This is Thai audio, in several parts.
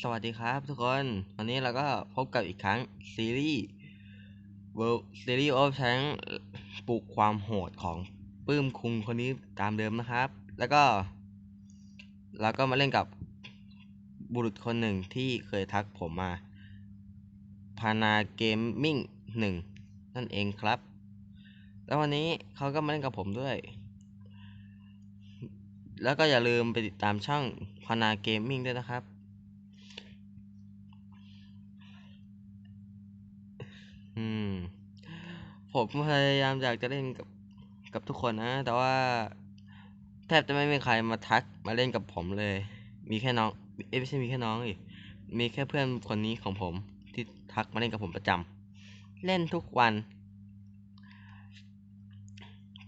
สวัสดีครับทุกคน วันนี้เราก็พบกับอีกครั้ง ซีรีส์ World Series of Tank ปลุกความโหดของปื้มคุงคนนี้ตามเดิมนะครับ แล้วก็ เราก็มาเล่นกับบุรุษคนหนึ่งที่เคยทักผมมา พานาเกมมิ่งหนึ่งนั่นเองครับ แล้ววันนี้เขาก็มาเล่นกับผมด้วยแล้วก็อย่าลืมไปติดตามช่องพานาเกมมิ่งด้วยนะครับ อืม ผมพยายามอยากจะเล่นกับกับทุกคนนะ แต่ว่า แทบจะไม่มีใครมาทักมาเล่นกับผมเลย มีแค่น้อง เอ้ยไม่ใช่มีแค่น้องอีกมีแค่เพื่อนคนนี้ของผม ที่ทักมาเล่นกับผมประจำเล่นทุกวัน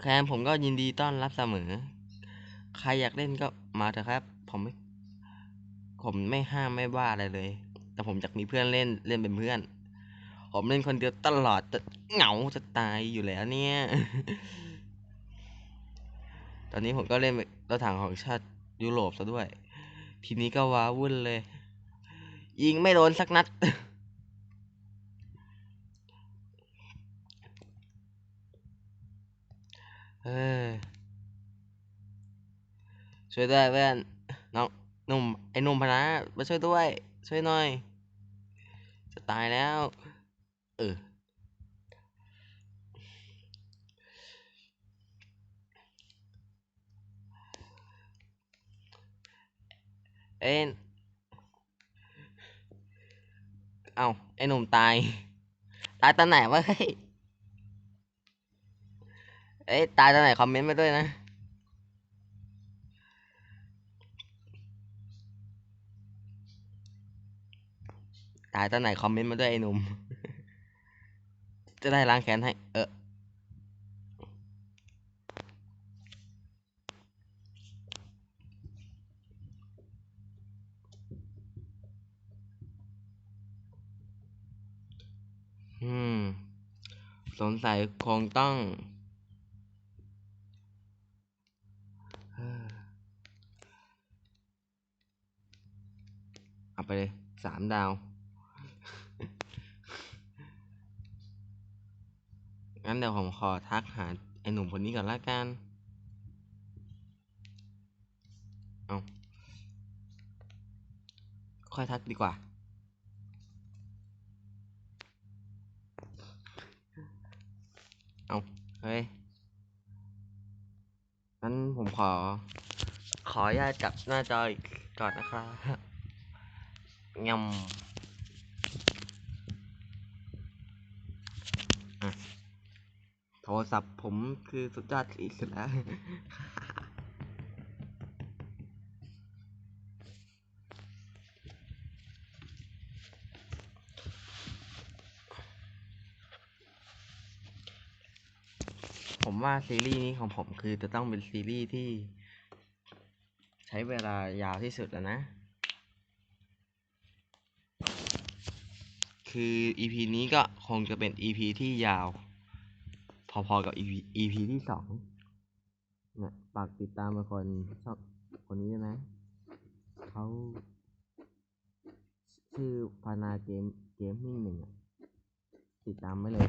แคมผมก็ยินดีต้อนรับเสมอ ใครอยากเล่นก็มาเถอะครับ ผมไม่ ผมไม่ห้ามไม่ว่าอะไรเลย แต่ผมอยากมีเพื่อนเล่นเล่นเป็นเพื่อน ผมเล่นคนเดียวตลอดจะเหงาจะตายอยู่แล้วเนี่ย ตอนนี้ผมก็เล่นรถถังของชาติยุโรปซะด้วย ทีนี้ก็ว้าวุ่นเลย ยิงไม่โดนสักนัดเฮ้ยช่วยด้วยเพื่อนน้องหนุ่มไอ้หนุ่มพนะมาช่วยด้วย ช่วยหน่อย จะตายแล้ว เออ เอ็นเอาไอ้หนุ่มตาย ตายตอนไหนวะเฮ้ยเอ้ยตายตอนไหนคอมเมนต์มาด้วยนะตายตอนไหนคอมเมนต์มาด้วยไอ้หนุ่ม จะได้ล้างแค้นให้ เอออืม สงสัยคงต้องเอ่อเอาไปเลยสามดาว งั้นเดี๋ยวผมขอทักหาไอ้หนุ่มคนนี้ก่อนละกัน เอาค่อยทักดีกว่า เอาเฮ้ยงั้นผมขอ ขออนุญาตกลับหน้าจออีกก่อนนะครับงำอะโทร ศัพท์ผมคือสุดยอดที่สุดแล้วผมว่าซีรีส์นี้ของผมคือจะต้องเป็นซีรีส์ที่ใช้เวลายาวที่สุดแล้วนะ คือ EP นี้ก็คงจะเป็น EP ที่ยาว พอๆกับ EP EP ที่สองเนี่ยฝากติดตามคนชอบคนนี้นะเขาชื่อพานาเกมเกมมิ่งหนึ่งอะติดตามไว้เลย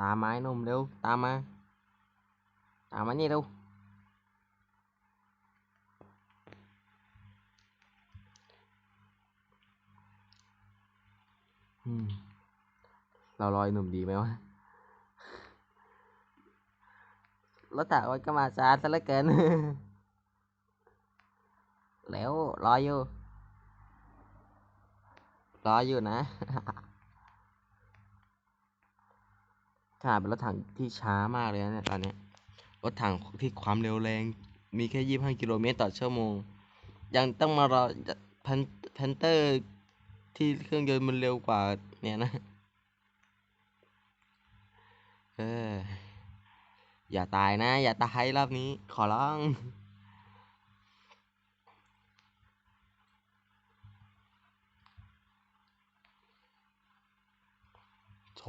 ตามไอ้นมเร็ว ตามมาามมานี่เร็วอืมเรารอไอ้หนุ่มดีไหมวะรถถังมันก็มาช้าซะเหลือเกิน แล้วรออยู่ รออยู่นะขนาดเป็นรถถังที่ช้ามากเลยนะเนี่ยตอนเนี้ย รถถังที่ความเร็วแรง มีแค่ยี่สิบห้ากิโลเมตรต่อชั่วโมง ยังต้องมารอพันแพนเตอร์ที่เครื่องยนต์มันเร็วกว่าเนี่ยนะเอออย่าตายนะ อย่าตายรอบนี้ ขอร้อง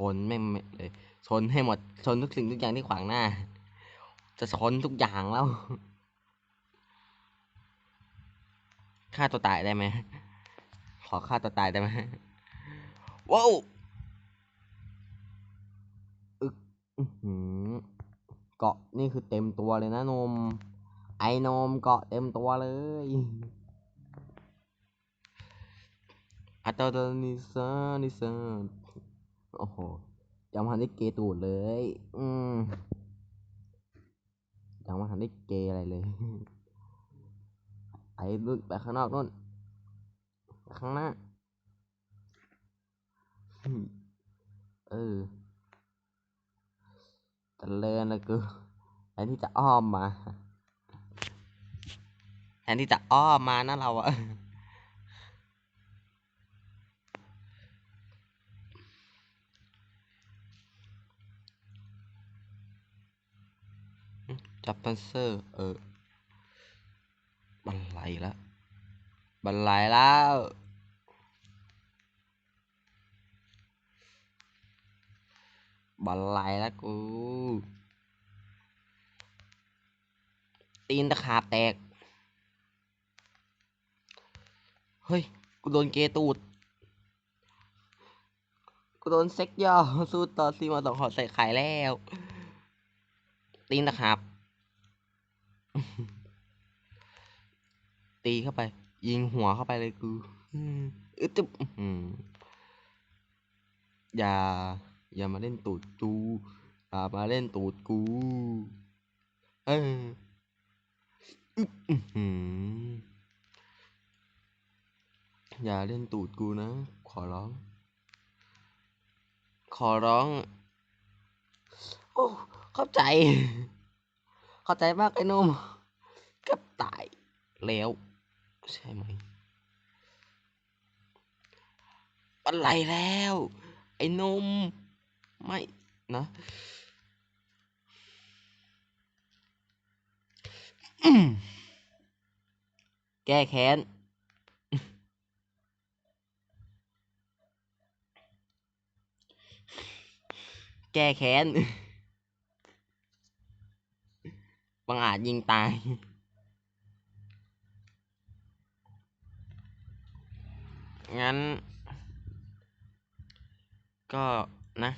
อนไม่งไม่เลย ชนให้หมด ชนทุกสิ่งทุกอย่างที่ขวางหน้า จะชนทุกอย่างแล้วฆ่าตัวตายได้ไหมขอฆ่าตัวตายได้ไหมว้าวอึกเกาะนี่คือเต็มตัวเลยนะนม ไอ้นมเกาะเต็มตัวเลยอัตโตนิสานิสาโอ้โหยังไม่ทันได้เกตูดเลย อืม ยังไม่ทันได้เกยอะไรเลยไอ้ลุกไปข้างนอกนู่นข้างหน้า เออจะเลินนะกูแทนที่จะอ้อมมาแทนที่จะอ้อมมานะเราอะ จับปันเซอร์เออ บันไลแล้วบันไลแล้วบันไลแล้วกู ตีนตะขาบแตก เฮ้ย กูโดนเกตูด กูโดนเซ็กย่อสู้ต่อซีมาสองหอใส่ไข่แล้ว ตีนตะขาบ ตีเข้าไป ยิงหัวเข้าไปเลยกูอืมอึดจึ๊บอื้อหืออย่า อย่ามาเล่นตูดกูอย่ามาเล่นตูดกูเอออึ๊บอื้อหืออย่าเล่นตูดกูนะ ขอร้อง ขอร้อง โอ้ เข้าใจ เข้าใจมากไอ้หนุ่มเกับตายแล้ว ใช่ไหมอะไรแล้ว ไอ้นม ไม่นะแก้แค้น แก้แค้นบังอาจยิงตาย งั้น ก็นะ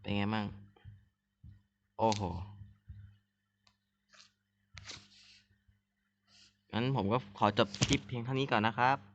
เป็นไงมั่ง โอ้โห งั้นผมก็ขอจบคลิปเพียงเท่านี้ก่อนนะครับ